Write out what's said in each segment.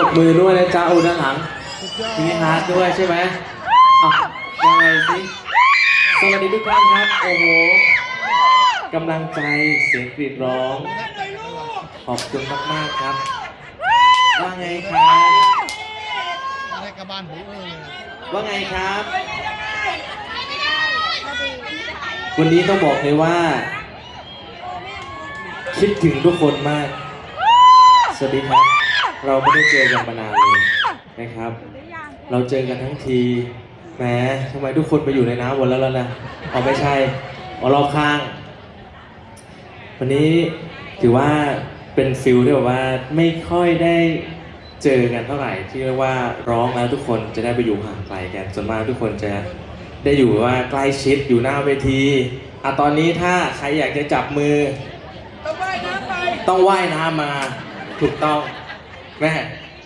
ตบมือด้วยนะจ๊ะอูด้านหลังสุดยอดมีฮาร์ดด้วยใช่ไหมอะยังไงสิสวัสดีทุกท่านครับ โอ้โหกำลังใจเสียงกรีดร้อง ขอบคุณมากๆครับ ว่าไงครับอะไรกระบาลหูเออว่าไงครับ วันนี้ต้องบอกเลยว่า คิดถึงทุกคนมาก สวัสดีครับ เราไม่ได้เจอกันมานานเลยนะครับ เราเจอกันทั้งทีแหมทำไมทุกคนไปอยู่ในน้ำหมดแล้วล่ะนะอ๋อไม่ใช่อ๋อรอบข้าง วันนี้ถือว่าเป็นฟิลที่แบบว่าไม่ค่อยได้เจอกันเท่าไหร่ที่เรียกว่าร้องแล้วทุกคนจะได้ไปอยู่ห่างไกลกันส่วนมากทุกคนจะได้อยู่ว่าใกล้ชิดอยู่หน้าเวทีอะตอนนี้ถ้าใครอยากจะจับมือ ต้องว่ายน้ำไปต้องว่ายน้ำมาถูกต้อง แม่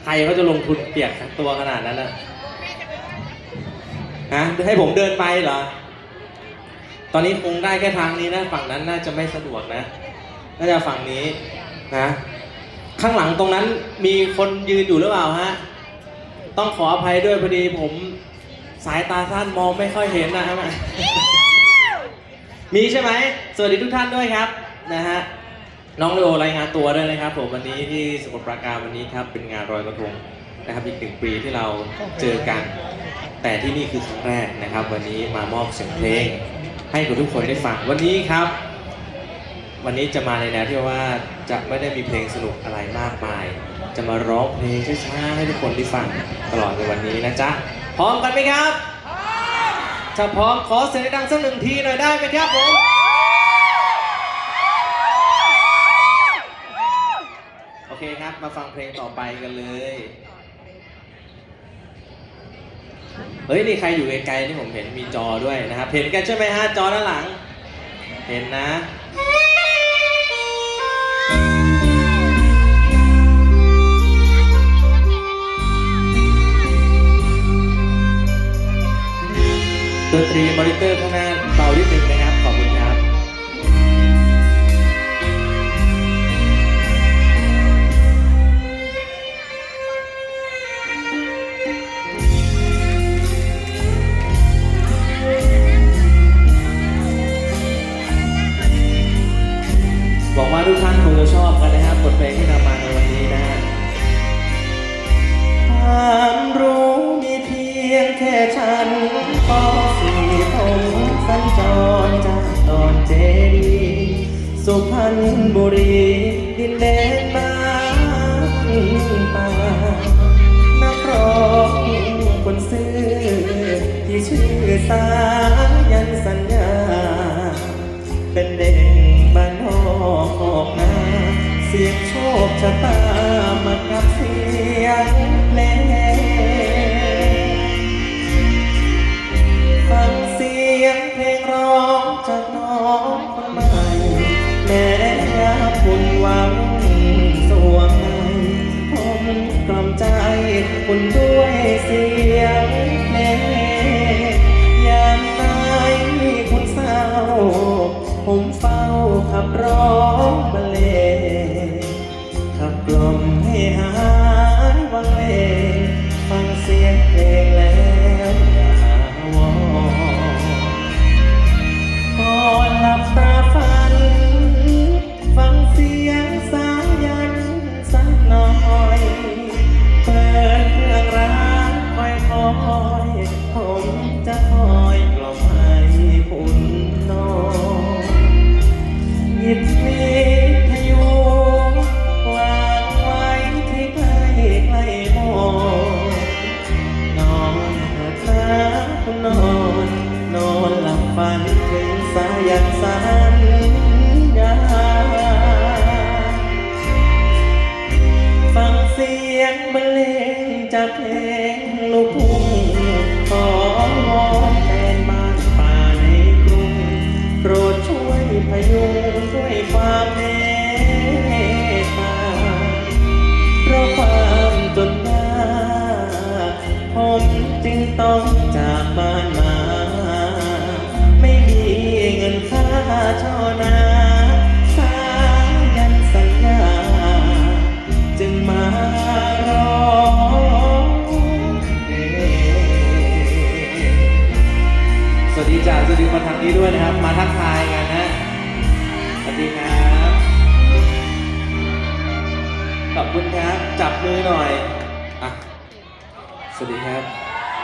ใครเขาจะลงทุนเปียกตัวขนาดนั้นนะฮะให้ผมเดินไปเหรอ ตอนนี้คงได้แค่ทางนี้นะ ฝั่งนั้นน่าจะไม่สะดวกนะ น่าจะฝั่งนี้นะ ข้างหลังตรงนั้นมีคนยืนอยู่หรือเปล่าฮะ ต้องขออภัยด้วยพอดีผมสายตาสั้นมองไม่ค่อยเห็นนะครับมีใช่ไหม สวัสดีทุกท่านด้วยครับนะฮะ น้องเลโอรายงานตัวด้วยนะครับผมวันนี้ที่สมุทรปราการวันนี้ครับเป็นงานรอยกระทงนะครับอีกหนึ่งปีที่เราเจอกัน แต่ที่นี่คือครั้งแรกนะครับ วันนี้มามอบเสียงเพลง ให้กับทุกคนได้ฟังวันนี้ครับ วันนี้จะมาในแนวที่ว่าจะไม่ได้มีเพลงสนุกอะไรมากมาย จะมาร้องเพลงช้าๆให้ทุกคนได้ฟังตลอดในวันนี้นะจ๊ะพร้อมกันไหมครับถ้าพร้อมขอเสียงดังสักหนึ่งทีหน่อยได้ไหมครับผม เคครับ มาฟังเพลงต่อไปกันเลย เฮ้ย นี่ใครอยู่ไกลๆนี่ผมเห็นมีจอด้วยนะครับ เห็นกันใช่ไหมฮะ จอด้านหลัง เห็นนะดนตรีมอนิเตอร์ข้างหน้าเบานิดนึงนะครับขอบคุณครับ ทุกท่านคงจะชอบกันนะครับบทเพลงที่นำมาในวันนี้นะฮะความรู้มีเพียงแค่ฉันปอสี่ผมสัญจรจากตอนเจดีสุพรรณบุรีดินแดนบ้านป่า บ้านนอกนาเสียงโชคชะตามากับเสียงเพลงฟังเสียงเพลงร้องจากน้องคนใหม่แม้ยาคุณหวังสวงในผมกล่อมใจคุณด้วยเสียง ขับร้องบรรเลง งบรรเลงจากเพลงลูกทุ่งขอวอนแฟนบ้านป่าในกรุงโปรดช่วยพยุงด้วยความเมตตาเพราะความจนยากผมจึงต้องจากบ้านมา ไม่มีเงินค่าช่อนา มาทางนี้ด้วยนะครับ มาทักทายกันนะสวัสดีครับขอบคุณครับ จับมือหน่อยอะสวัสดีครับ